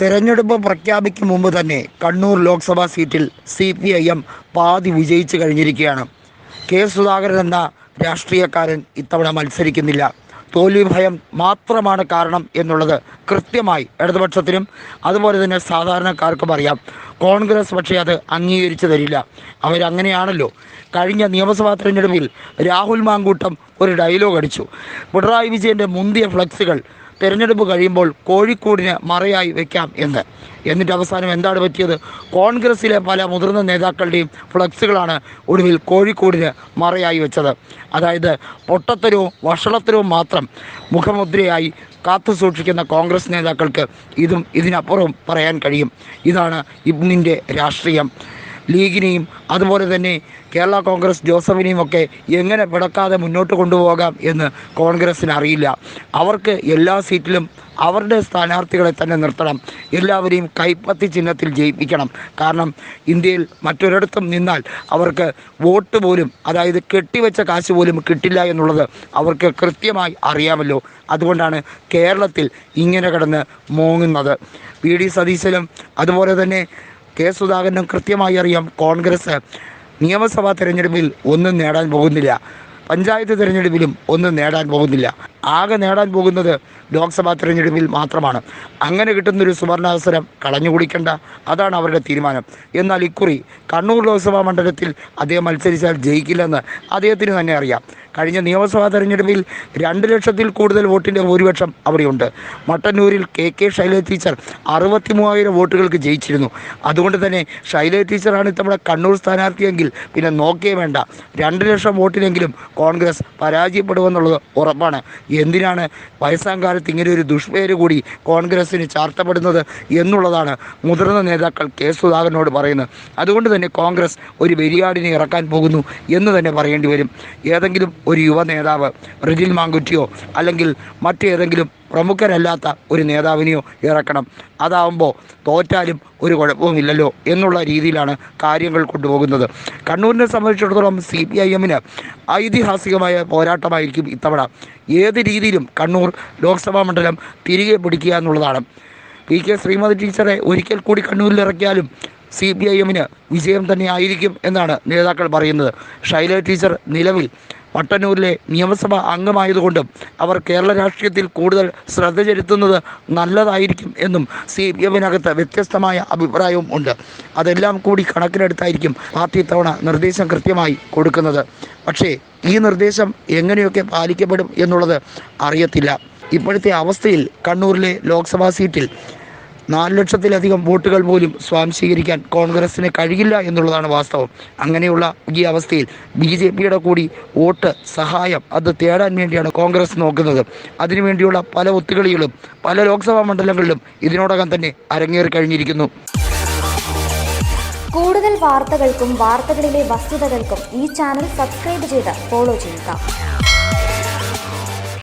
തെരഞ്ഞെടുപ്പ് പ്രഖ്യാപിക്കും മുമ്പ് തന്നെ കണ്ണൂർ ലോക്സഭാ സീറ്റിൽ സി പി ഐ എം പാതി വിജയിച്ചു കഴിഞ്ഞിരിക്കുകയാണ്. കെ സുധാകരൻ എന്ന രാഷ്ട്രീയക്കാരൻ ഇത്തവണ മത്സരിക്കുന്നില്ല. തോൽവി ഭയം മാത്രമാണ് കാരണം എന്നുള്ളത് കൃത്യമായി ഇടതുപക്ഷത്തിനും അതുപോലെ തന്നെ സാധാരണക്കാർക്കും അറിയാം. കോൺഗ്രസ് പക്ഷേ അത് അംഗീകരിച്ചു തരില്ല. അവരങ്ങനെയാണല്ലോ. കഴിഞ്ഞ നിയമസഭാ തെരഞ്ഞെടുപ്പിൽ രാഹുൽ മാങ്കൂട്ടം ഒരു ഡയലോഗ് അടിച്ചു. പിണറായി വിജയന്റെ മുന്തിയ ഫ്ലക്സുകൾ തെരഞ്ഞെടുപ്പ് കഴിയുമ്പോൾ കോഴിക്കോടിന് മറയായി വെക്കാം എന്ന്. എന്നിട്ട് അവസാനം എന്താണ് പറ്റിയത്? കോൺഗ്രസിലെ പല മുതിർന്ന നേതാക്കളുടെയും ഫ്ലക്സുകളാണ് ഒടുവിൽ കോഴിക്കോടിന് മറയായി വെച്ചത്. അതായത് പൊട്ടത്തരവും വഷളത്തരവും മാത്രം മുഖമുദ്രയായി കാത്തു സൂക്ഷിക്കുന്ന കോൺഗ്രസ് നേതാക്കൾക്ക് ഇതും ഇതിനപ്പുറവും പറയാൻ കഴിയും. ഇതാണ് ഇബ്നിന്റെ രാഷ്ട്രീയം. ലീഗിനെയും അതുപോലെ തന്നെ കേരള കോൺഗ്രസ് ജോസഫിനെയും ഒക്കെ എങ്ങനെ പിടക്കാതെ മുന്നോട്ട് കൊണ്ടുപോകാം എന്ന് കോൺഗ്രസ്സിന് അറിയില്ല. അവർക്ക് എല്ലാ സീറ്റിലും അവരുടെ സ്ഥാനാർത്ഥികളെ തന്നെ നിർത്തണം. എല്ലാവരെയും കൈപ്പത്തി ചിഹ്നത്തിൽ ജയിപ്പിക്കണം. കാരണം ഇന്ത്യയിൽ മറ്റൊരിടത്തും നിന്നാൽ അവർക്ക് വോട്ട് പോലും അതായത് കെട്ടിവെച്ച കാശ് പോലും കിട്ടില്ല എന്നുള്ളത് അവർക്ക് കൃത്യമായി അറിയാമല്ലോ. അതുകൊണ്ടാണ് കേരളത്തിൽ ഇങ്ങനെ കിടന്ന് മോങ്ങുന്നത്. വി. ഡി. സതീശനും അതുപോലെ തന്നെ കെ സുധാകരനും കൃത്യമായി അറിയാം കോൺഗ്രസ് നിയമസഭാ തെരഞ്ഞെടുപ്പിൽ ഒന്നും നേടാൻ പോകുന്നില്ല. പഞ്ചായത്ത് തിരഞ്ഞെടുപ്പിലും ഒന്നും നേടാൻ പോകുന്നില്ല. ആകെ നേടാൻ പോകുന്നത് ലോക്സഭാ തിരഞ്ഞെടുപ്പിൽ മാത്രമാണ്. അങ്ങനെ കിട്ടുന്നൊരു സുവർണാവസരം കളഞ്ഞു കുടിക്കേണ്ട അതാണ് അവരുടെ തീരുമാനം. എന്നാൽ ഇക്കുറി കണ്ണൂർ ലോക്സഭാ മണ്ഡലത്തിൽ അദ്ദേഹം മത്സരിച്ചാൽ ജയിക്കില്ലെന്ന് അദ്ദേഹത്തിന് തന്നെ അറിയാം. കഴിഞ്ഞ നിയമസഭാ തെരഞ്ഞെടുപ്പിൽ രണ്ട് ലക്ഷത്തിൽ കൂടുതൽ വോട്ടിന്റെ ഭൂരിപക്ഷം അവിടെയുണ്ട്. മട്ടന്നൂരിൽ കെ കെ ശൈലജ ടീച്ചർ അറുപത്തി മൂവായിരം വോട്ടുകൾക്ക് ജയിച്ചിരുന്നു. അതുകൊണ്ട് തന്നെ ശൈലജ ടീച്ചറാണ് ഇത്തവണ കണ്ണൂർ സ്ഥാനാർത്ഥിയെങ്കിൽ പിന്നെ നോക്കേ വേണ്ട. രണ്ട് ലക്ഷം വോട്ടിനെങ്കിലും കോൺഗ്രസ് പരാജയപ്പെടുമെന്നുള്ളത് ഉറപ്പാണ്. എന്തിനാണ് വയസ്സാം കാലത്ത് ഇങ്ങനെ ഒരു ദുഷ്പേര് കൂടി കോൺഗ്രസ്സിന് ചാർത്തപ്പെടുന്നത് എന്നുള്ളതാണ് മുതിർന്ന നേതാക്കൾ കെ സുധാകരനോട് പറയുന്നത്. അതുകൊണ്ട് തന്നെ കോൺഗ്രസ് ഒരു വെരിയാടിനെ ഇറക്കാൻ പോകുന്നു എന്ന് തന്നെ പറയേണ്ടി വരും. ഏതെങ്കിലും ഒരു യുവ നേതാവ് റിജിൽ മാങ്കുറ്റിയോ അല്ലെങ്കിൽ മറ്റേതെങ്കിലും പ്രമുഖരല്ലാത്ത ഒരു നേതാവിനെയോ ഇറക്കണം. അതാവുമ്പോൾ തോറ്റാലും ഒരു കുഴപ്പവുമില്ലല്ലോ എന്നുള്ള രീതിയിലാണ് കാര്യങ്ങൾ കൊണ്ടുപോകുന്നത്. കണ്ണൂരിനെ സംബന്ധിച്ചിടത്തോളം സി പി ഐ എമ്മിന് ഐതിഹാസികമായ പോരാട്ടമായിരിക്കും ഇത്തവണ. ഏത് രീതിയിലും കണ്ണൂർ ലോക്സഭാ മണ്ഡലം തിരികെ പിടിക്കുക എന്നുള്ളതാണ്. പി കെ ശ്രീമതി ടീച്ചറെ ഒരിക്കൽ കൂടി കണ്ണൂരിൽ ഇറക്കിയാലും സി പി ഐ എമ്മിന് വിജയം തന്നെ ആയിരിക്കും എന്നാണ് നേതാക്കൾ പറയുന്നത്. ഷൈല ടീച്ചർ നിലവിൽ മട്ടന്നൂരിലെ നിയമസഭാ അംഗമായതുകൊണ്ടും അവർ കേരള രാഷ്ട്രീയത്തിൽ കൂടുതൽ ശ്രദ്ധ ചെലുത്തുന്നത് നല്ലതായിരിക്കും എന്നും സി പി എമ്മിനകത്ത് വ്യത്യസ്തമായ അഭിപ്രായവും ഉണ്ട്. അതെല്ലാം കൂടി കണക്കിലെടുത്തായിരിക്കും പാർട്ടി തവണ നിർദ്ദേശം കൃത്യമായി കൊടുക്കുന്നത്. പക്ഷേ ഈ നിർദ്ദേശം എങ്ങനെയൊക്കെ പാലിക്കപ്പെടും എന്നുള്ളത് അറിയത്തില്ല. ഇപ്പോഴത്തെ അവസ്ഥയിൽ കണ്ണൂരിലെ ലോക്സഭാ സീറ്റിൽ നാല് ലക്ഷത്തിലധികം വോട്ടുകൾ പോലും സ്വാംശീകരിക്കാൻ കോൺഗ്രസിന് കഴിയില്ല എന്നുള്ളതാണ് വാസ്തവം. അങ്ങനെയുള്ള ഈ അവസ്ഥയിൽ ബി ജെ പിയുടെ കൂടി വോട്ട് സഹായം അത് തേടാൻ വേണ്ടിയാണ് കോൺഗ്രസ് നോക്കുന്നത്. അതിനുവേണ്ടിയുള്ള പല ഒത്തുകളികളും പല ലോക്സഭാ മണ്ഡലങ്ങളിലും ഇതിനോടകം തന്നെ അരങ്ങേറി കഴിഞ്ഞിരിക്കുന്നു. കൂടുതൽ വാർത്തകൾക്കും വാർത്തകളിലെ വസ്തുതകൾക്കും ഈ ചാനൽ സബ്സ്ക്രൈബ് ചെയ്ത് ഫോളോ ചെയ്യുക.